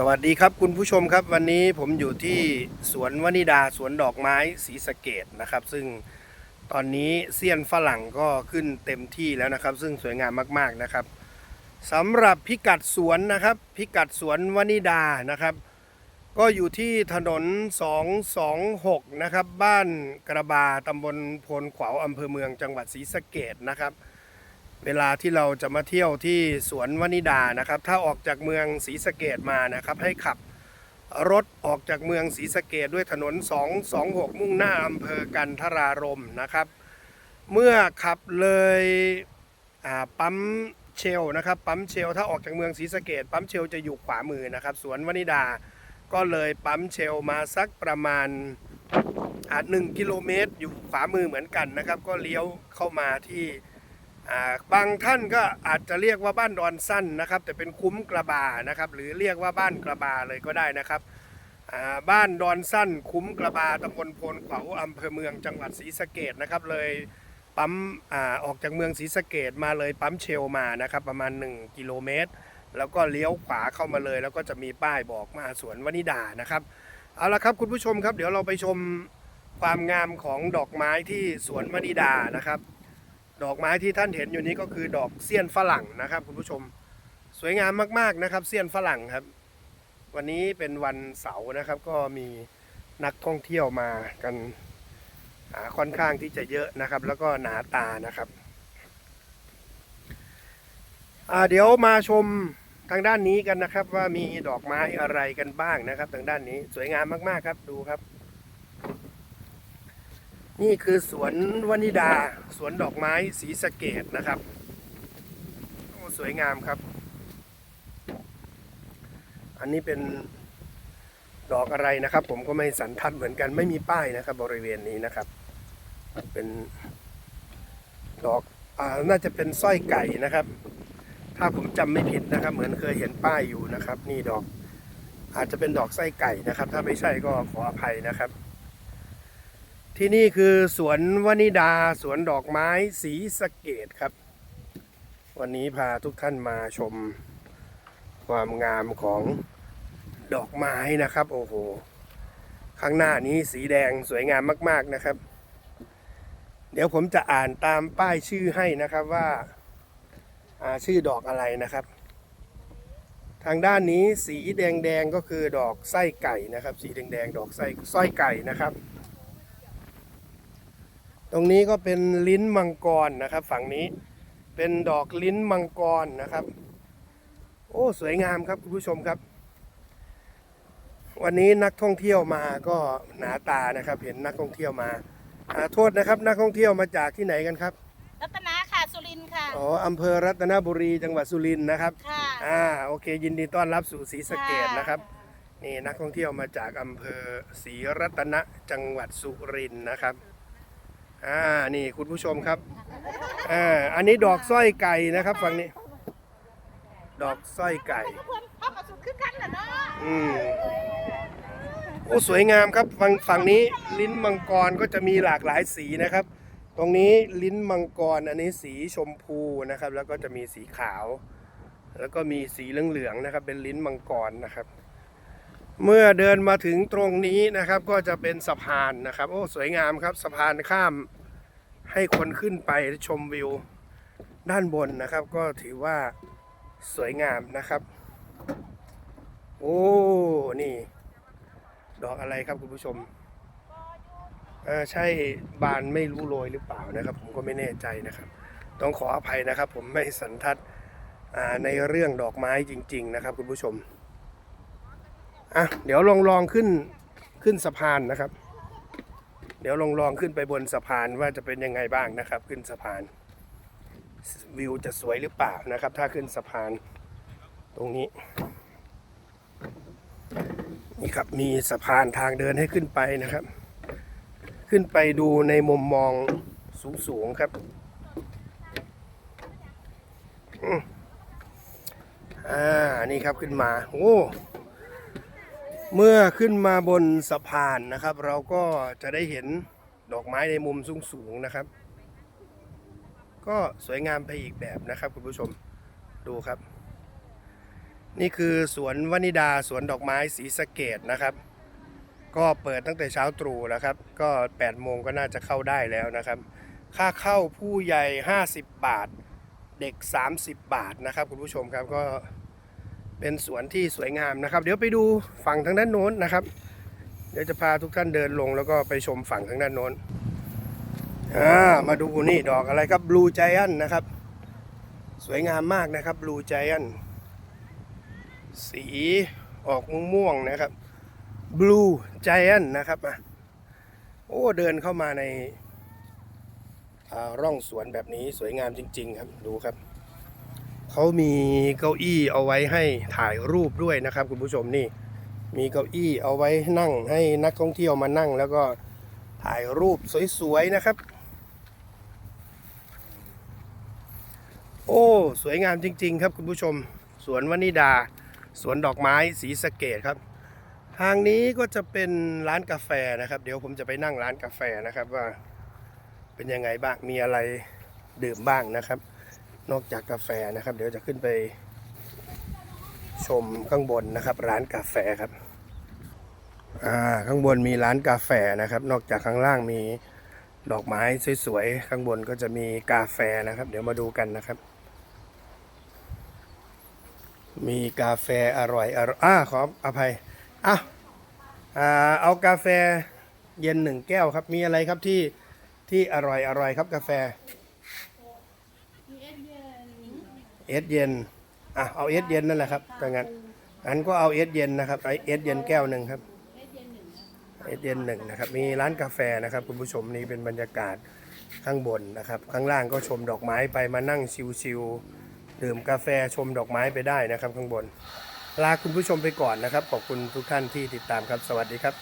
สวัสดีครับคุณผู้ชมครับวันนี้ผมอยู่ที่สวนวนิดาสวนดอกไม้ศรีสะเกดนะครับ ซึ่งตอนนี้เซียนฝรั่งก็ขึ้นเต็มที่แล้วนะครับ ซึ่งสวยงามมากๆนะครับสำหรับพิกัดสวนนะครับ พิกัดสวนวนิดานะครับ ก็อยู่ที่ถนน 226 นะครับ บ้านกระบาตำบลโพนขวาวอำเภอเมืองจังหวัดศรีสะเกดนะครับ เวลาที่เราจะมาเที่ยวที่สวนวนิดานะครับ ถ้าออกจากเมืองศรีสะเกดมานะครับ ให้ขับรถออกจากเมืองศรีสะเกดด้วยถนน 226 มุ่งหน้าอำเภอกันทรารมนะครับ เมื่อขับเลยปั๊มเชลนะครับปั๊มเชลถ้าออกจากเมืองศรีสะเกดปั๊มเชลจะอยู่ขวามือนะครับ สวนวนิดาก็เลยปั๊มเชลมาสักประมาณอ่าหนึ่งกิโลเมตรอยู่ขวามือเหมือนกันนะครับ ก็เลี้ยวเข้ามาที่ บางท่านก็อาจจะเรียกว่าบ้านดอนสั้นนะครับ แต่เป็นคุ้มกระบานะครับหรือเรียกว่าบ้านกระบาเลยก็ได้นะครับบ้านดอนสั้น คุ้มกระบาตำบลโพนขวาอำเภอเมืองจังหวัดศรีสะเกดนะครับเลยปั๊มอออกจากเมืองศรีสะเกดมาเลยปั๊มเชลมานะครับประมาณ 1 กิโลเมตร แล้วก็เลี้ยวขวาเข้ามาเลย แล้วก็จะมีป้ายบอกมาสวนวนิดานะครับเอาละครับคุณผู้ชมครับเดี๋ยวเราไปชมความงามของดอกไม้ที่สวนวนิดานะครับ ดอกไม้ที่ท่านเห็นอยู่นี้ก็คือดอกเซียนฝรั่งนะครับ คุณผู้ชมสวยงามมากๆนะครับเซียนฝรั่งครับ วันนี้เป็นวันเสาร์นะครับ ก็มีนักท่องเที่ยวมากันค่อนข้างที่จะเยอะนะครับ แล้วก็หนาตานะครับเดี๋ยวมาชมทางด้านนี้กันนะครับ ว่ามีดอกไม้อะไรกันบ้างนะครับ ทางด้านนี้สวยงามมากๆครับดูครับ นี่คือสวนวนิดา สวนดอกไม้สีสะเกดนะครับโอ้สวยงามครับ อันนี้เป็นดอกอะไรนะครับ ผมก็ไม่สันทัดเหมือนกันไม่มีป้ายนะครับ บริเวณนี้นะครับ เป็นดอกอ่าน่าจะเป็นสร้อยไก่นะครับ ถ้าผมจำไม่ผิดนะครับ เหมือนเคยเห็นป้ายอยู่นะครับ นี่ดอก อาจจะเป็นดอกไส้ไก่นะครับ ถ้าไม่ใช่ก็ขออภัยนะครับ ที่นี่คือสวนวนิดาสวนดอกไม้สีสะเกดครับ วันนี้พาทุกท่านมาชมความงามของดอกไม้นะครับ โอ้โห ข้างหน้านี้สีแดงสวยงามมาก ๆนะครับ เดี๋ยวผมจะอ่านตามป้ายชื่อให้นะครับว่าาชื่อดอกอะไรนะครับ ทางด้านนี้สีแดงๆก็คือดอกไส้ไก่นะครับ สีแดงๆดอกไส้สร้อยไก่นะครับ ตรงนี้ก็เป็นลิ้นมังกรนะครับ ฝั่งนี้เป็นดอกลิ้นมังกรนะครับ โอ้สวยงามครับคุณผู้ชมครับ วันนี้นักท่องเที่ยวมาก็หนาตานะครับ เห็นนักท่องเที่ยวมาอ่าโทษนะครับ นักท่องเที่ยวมาจากที่ไหนกันครับ รัตนาค่ะสุรินทร์ค่ะ อ๋ออำเภอรัตนบุรีจังหวัดสุรินทร์นะครับค่ะอ่าโอเค ยินดีต้อนรับสู่ศรีสะเกดค่ะนะครับนี่นักท่องเที่ยวมาจากอำเภอศรีรัตนะจังหวัดสุรินทร์นะครับ อ่านี่คุณผู้ชมครับอ่าอันนี้ดอกสร้อยไก่นะครับฝั่งนี้ ดอกสร้อยไก่เพื่อนพ่อมาสุดคือกันเหรอเนาะอืมโอ้สวยงามครับฝั่งฝั่งนี้ลิ้นมังกรก็จะมีหลากหลายสีนะครับ ตรงนี้ลิ้นมังกรอันนี้สีชมพูนะครับ แล้วก็จะมีสีขาว แล้วก็มีสีเหลืองๆนะครับ เป็นลิ้นมังกรนะครับ เมื่อเดินมาถึงตรงนี้นะครับ ก็จะเป็นสะพานนะครับ โอ้สวยงามครับ สะพานข้ามให้คนขึ้นไปชมวิวด้านบนนะครับ ก็ถือว่าสวยงามนะครับ โอ้นี่ ดอกอะไรครับคุณผู้ชมเออใช่บานไม่รู้โรยหรือเปล่านะครับ ผมก็ไม่แน่ใจนะครับ ต้องขออภัยนะครับ ผมไม่สันทัดในเรื่องดอกไม้จริง ๆ นะครับ คุณผู้ชม อะเดี๋ยวลองลองขึ้นขึ้นสะพานนะครับ เดี๋ยวลองลองขึ้นไปบนสะพานว่าจะเป็นยังไงบ้างนะครับ ขึ้นสะพาน วิวจะสวยหรือเปล่านะครับ ถ้าขึ้นสะพานตรงนี้นี่ครับมีสะพานทางเดินให้ขึ้นไปนะครับ ขึ้นไปดูในมุมมองสูงๆครับอ่านี่ครับขึ้นมาโอ้ เมื่อขึ้นมาบนสะพานนะครับ เราก็จะได้เห็นดอกไม้ในมุมสูงๆนะครับ ก็สวยงามไปอีกแบบนะครับคุณผู้ชมดูครับ นี่คือสวนวนิดาสวนดอกไม้สีสะเกดนะครับ ก็เปิดตั้งแต่เช้าตรู่แล้วครับ ก็8โมงก็น่าจะเข้าได้แล้วนะครับ ค่าเข้าผู้ใหญ่ 50 บาท เด็ก 30 บาทนะครับคุณผู้ชมครับก็ เป็นสวนที่สวยงามนะครับ เดี๋ยวไปดูฝั่งทางด้านโน้นนะครับ เดี๋ยวจะพาทุกท่านเดินลงแล้วก็ไปชมฝั่งทางด้านโน้นอ่ามาดูนี่ดอกอะไรครับบลูไจ a อนนะครับ สวยงามมากนะครับบลูไจ a อนสีออกม่วงๆนะครับบลูไจ a อนนะครับอะโอ้เดินเข้ามาในร่องสวนแบบนี้สวยงามจริง ๆ ครับ ดูครับ เขามีเก้าอี้เอาไว้ให้ถ่ายรูปด้วยนะครับ คุณผู้ชมนี่ มีเก้าอี้เอาไว้นั่งให้นักท่องเที่ยวมานั่ง แล้วก็ถ่ายรูปสวยๆนะครับ โอ้สวยงามจริง ๆ ครับคุณผู้ชม สวนวนิดา สวนดอกไม้สีสะเกดครับ ทางนี้ก็จะเป็นร้านกาแฟนะครับ เดี๋ยวผมจะไปนั่งร้านกาแฟนะครับว่าเป็นยังไงบ้างมีอะไรดื่มบ้างนะครับ นอกจากกาแฟนะครับ เดี๋ยวจะขึ้นไปชมข้างบนนะครับ ร้านกาแฟครับอ่าข้างบนมีร้านกาแฟนะครับ นอกจากข้างล่างมีดอกไม้สวยๆข้างบนก็จะมีกาแฟนะครับ เดี๋ยวมาดูกันนะครับ มีกาแฟอร่อยอร่อยอ่าขออภัยอะอ่าเอากาแฟเย็นหนึ่งแก้วครับ มีอะไรครับที่ที่อร่อยอร่อยครับกาแฟ เอสเย็นอะเอาเอสเย็นนั่นแหละครับถ้างั้นอันก็เอาเอสเย็นนะครับไอเอสเย็นแก้วหนึ่งครับเอสเย็นหนึ่งนะครับมีร้านกาแฟนะครับ คุณผู้ชมนี่เป็นบรรยากาศข้างบนนะครับ ข้างล่างก็ชมดอกไม้ไปมานั่งชิวๆดื่มกาแฟชมดอกไม้ไปได้นะครับ ข้างบน ลาคุณผู้ชมไปก่อนนะครับ ขอบคุณทุกท่านที่ติดตามครับ สวัสดีครับ